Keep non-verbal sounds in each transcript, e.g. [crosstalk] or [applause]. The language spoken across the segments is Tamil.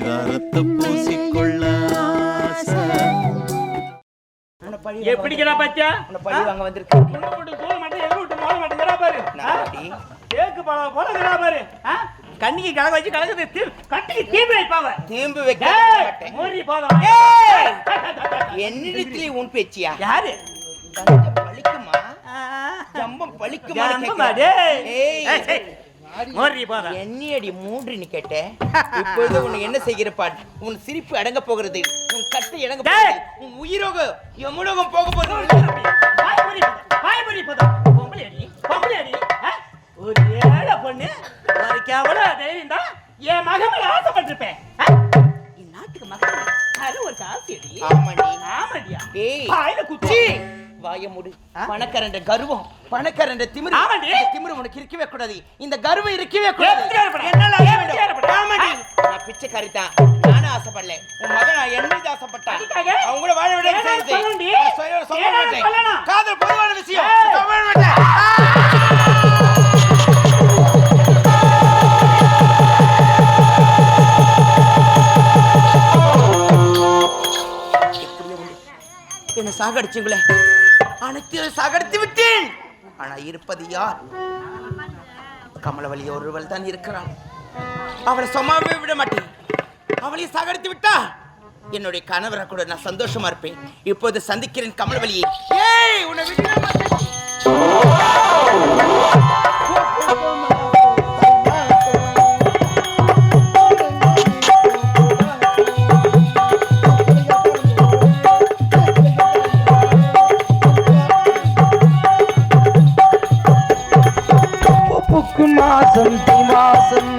பரிதாரத்தை பூசிக்கொள்ள பழி எப்படிக்கிறா பாத்தியா? பழி வாங்க பாரு. பாரு. ஆ? கண்ணிக்கு கலக வச்சு கலகுது தீ- கட்டிக்கு தீபி வைப்பாவ தீம்பு வைக்க மூறி போதும்! [laughs] என்னிடத்திலே உன் பேச்சியா? யாரு? பழிக்குமா. ஜம்பம் பழிக்குமா ஜம்பமா, டேய். ஏய். மூறி என்னையடி மூன்று நீ கேட்ட? இப்பொழுது உன்னை என்ன செய்கிற பாட் உன் சிரிப்பு அடங்க போகிறது. உன் கட்டை அடங்க! போகிறது. உன் உயிரோக எமுலோகம் போக போகிறது. வாய். பொம்பளை அடி, பொம்பளை அடி. ஒரு ஏழை பொண்ணு ஒரு கேவல தைரியம் தான். என் மகன் ஆசைப்பட்டிருப்பேன்? இந்நாட்டுக்கு மகன். அது ஒரு காசு அடி ஆமாடி ஆமாடியா ஏய் குச்சி வாய முடு? பணக்காரன்ற கர்வம் பணக்காரன்ற திமிரு. இந்த திமிரு உனக்கு இருக்கவே கூடாது இந்த கர்வம் இருக்கவே கூடாது? என்னால ஆக எப்படி வேண்டும். ஏற்பட? ஆமாண்டி. ஆ? நான் பிச்சைக்காரி தான் நானும் ஆசைப்படல உன் மகன் என்ன ஆசைப்பட்டான்? அவங்க கூட வாழ விட. சொல்ல மாட்டேன். காதல் பொதுவான விஷயம். சொல்ல மாட்டேன். என்னை சாகடிச்சுங்களே அனைத்தையும் சாகடித்து விட்டேன். ஆனா இருப்பது யார்? கமலவழி ஒருவள் தான் இருக்கிறாள். அவளை சும்மாவே விட மாட்டேன். அவளையும் சாகடித்து விட்டா? என்னுடைய கணவரை கூட நான் சந்தோஷமா இருப்பேன். இப்போது சந்திக்கிறேன் கமலவழியை ஏய் உன்னை மாசம்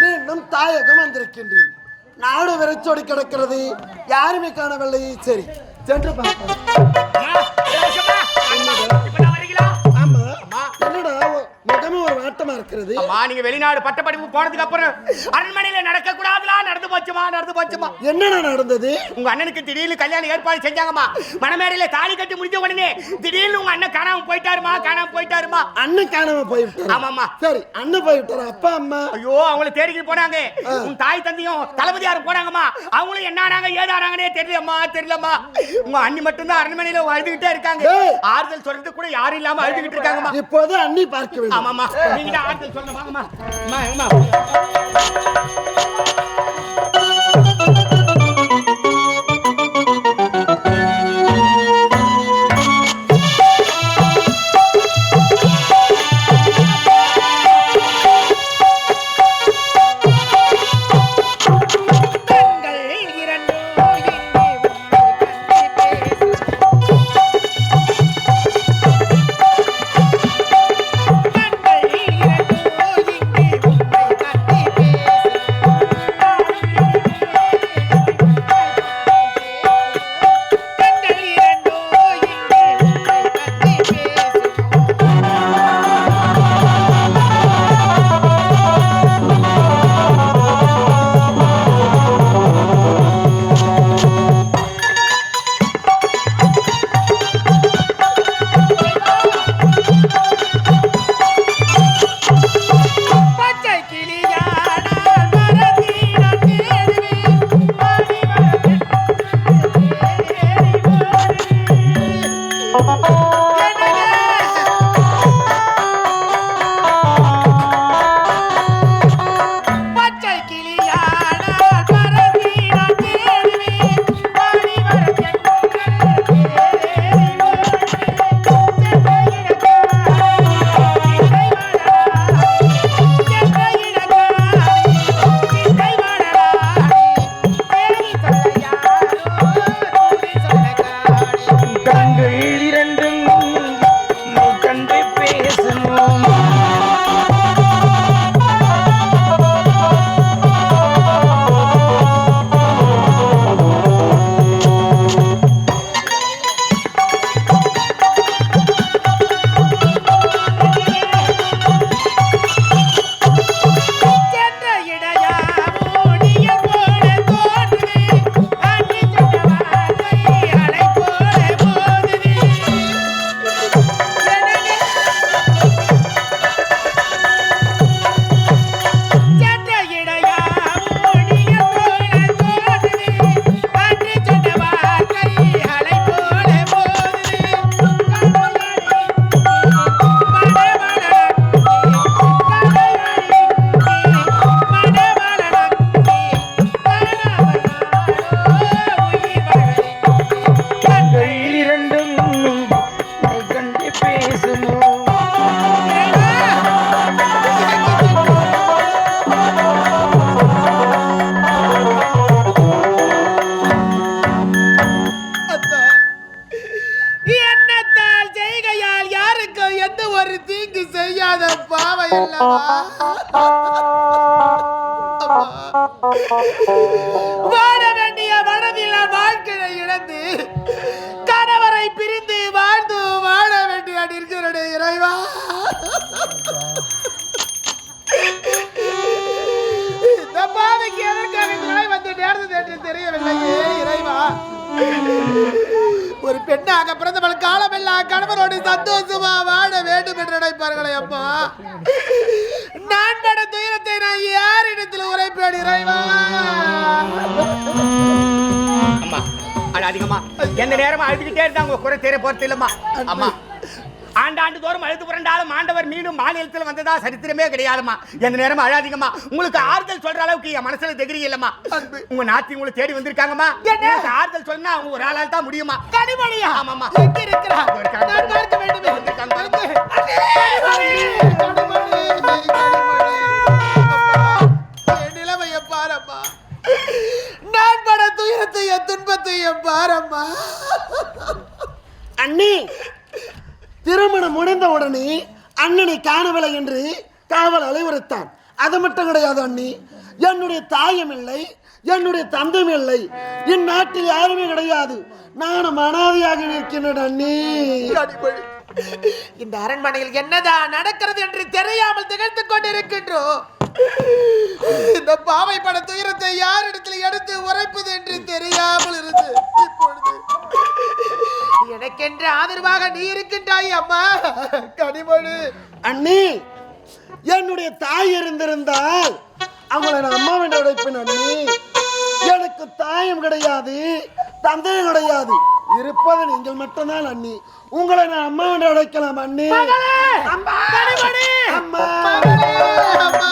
மீண்டும் தாயகம் வந்திருக்கின்றேன். நாடு விரைச்சோடி கிடக்கிறது. யாருமே காணவில்லை. சரி சென்று பார்ப்போம். முகமே ஒரு வாட்டமா இருக்கிறது. அம்மா நீங்க வெளிநாடு பட்டப்படிப்பு போனதுக்கு அப்புறம் அரண்மனையில நடக்க கூடாதுலாம் நடந்து போச்சுமா? நடந்து போச்சுமா? என்னடா நடந்தது? உங்க அண்ணனுக்கு திடீர்னு கல்யாணம் ஏற்பாடு செஞ்சாங்கம்மா. மணமேடையில தாலி கட்டி முடிஞ்ச உடனே திடீர்னு உங்க அண்ணன் காணாம போயிட்டாருமா? காணாம போயிட்டாருமா? அண்ணன் காணாம போய்விட்டாரு? ஆமாம்மா. சரி அண்ணன் போய்விட்டாரு? அப்பா அம்மா? ஐயோ அவங்கள தேடிக்கிட்டு போனாங்க. உன் தாய் தந்தையும் தளபதியாரும் போனாங்கம்மா. அவங்களும் என்ன ஆனாங்க ஏதானாங்கன்னே தெரியலம்மா தெரியலம்மா. உங்க அண்ணி மட்டும்தான் அரண்மனையில அழுதுகிட்டே இருக்காங்க. ஆறுதல் சொல்றது கூட யாரும் இல்லாம அழுதுகிட்டு இருக்காங்கம்மா. இப்போது அண்ணி பார்க்க வேண்டும். ஆமாம்மா நீங்க தான் ஆறுதல் வாங்கம்மா அம்மா அம்மா வாழ வேண்டிய மனதில் வாழ்க்கையை இழந்து கணவரை பிரிந்து வாழ்ந்து வாழ வேண்டிய நிற்கிறனே இறைவா. இந்த பாவைக்கு எதற்காக இந்த வந்து நேர்ந்தது என்று தெரியவில்லையே இறைவா. ஒரு பெண்ணாக பிறந்தவள் காலமெல்லாம் கணவரோடு சந்தோஷமா வாழ நினைப்பார்களே அம்மா நான் பட துயரத்தை நான் யாரிடத்தில் உரைப்பேன் இறைவா? அம்மா அது அதிகமா. எந்த நேரமும் அழுதுகிட்டே இருந்தாங்க குறை தேர போறது இல்லம்மா. அம்மா ஆண்டாண்டு தோறும் அழுது புரண்டாலும் ஆண்டவர் மீண்டும் மாநிலத்தில் வந்ததா சரித்திரமே கிடையாதும்மா. எந்த நேரமும் அழாதீங்கம்மா. உங்களுக்கு ஆறுதல் சொல்ற அளவுக்கு என் மனசுல தெகிரி இல்லம்மா. உங்க நாத்தி உங்களை தேடி வந்திருக்காங்கம்மா. ஆறுதல் சொன்னா அவங்க ஒரு ஆளால் தான் முடியுமா கனிமொழியா? ஆமாம்மா. எங்க இருக்கிறா நான் நான் பட துயரத்தையும் துன்பத்தையும் பாரம்மா அண்ணி. திருமணம் முடிந்த உடனே அண்ணனை காணவில்லை என்று காவல் அலைவருத்தான் அது மட்டும் கிடையாது அண்ணி. என்னுடைய தாயும் இல்லை என்னுடைய தந்தையும் இல்லை. இந்நாட்டில் யாருமே கிடையாது. நானும் அனாதையாக நிற்கின்றேன் அண்ணி. இந்த அரண்மனையில் என்னதான் நடக்கிறது என்று தெரியாமல் திகழ்ந்து கொண்டிருக்கின்றோம். இந்த பாவை பட துயரத்தை யாரிடத்தில் எடுத்து உரைப்பது என்று தெரியாமல் இருந்து இப்பொழுது. எனக்கென்று ஆதரவாக நீ இருக்கின்றாய் அம்மா. கனிமொழி. அண்ணி என்னுடைய தாய் இருந்திருந்தால் அவங்களை நான் அம்மா என்று அழைப்பேன் அண்ணி. எனக்கு தாயும் கிடையாது தந்தையும் கிடையாது. இருப்பது நீங்கள் மட்டும்தான் அண்ணி. உங்களை நான் அம்மா என்று அழைக்கலாம் அண்ணி. அம்மா! அம்மா! அம்மா!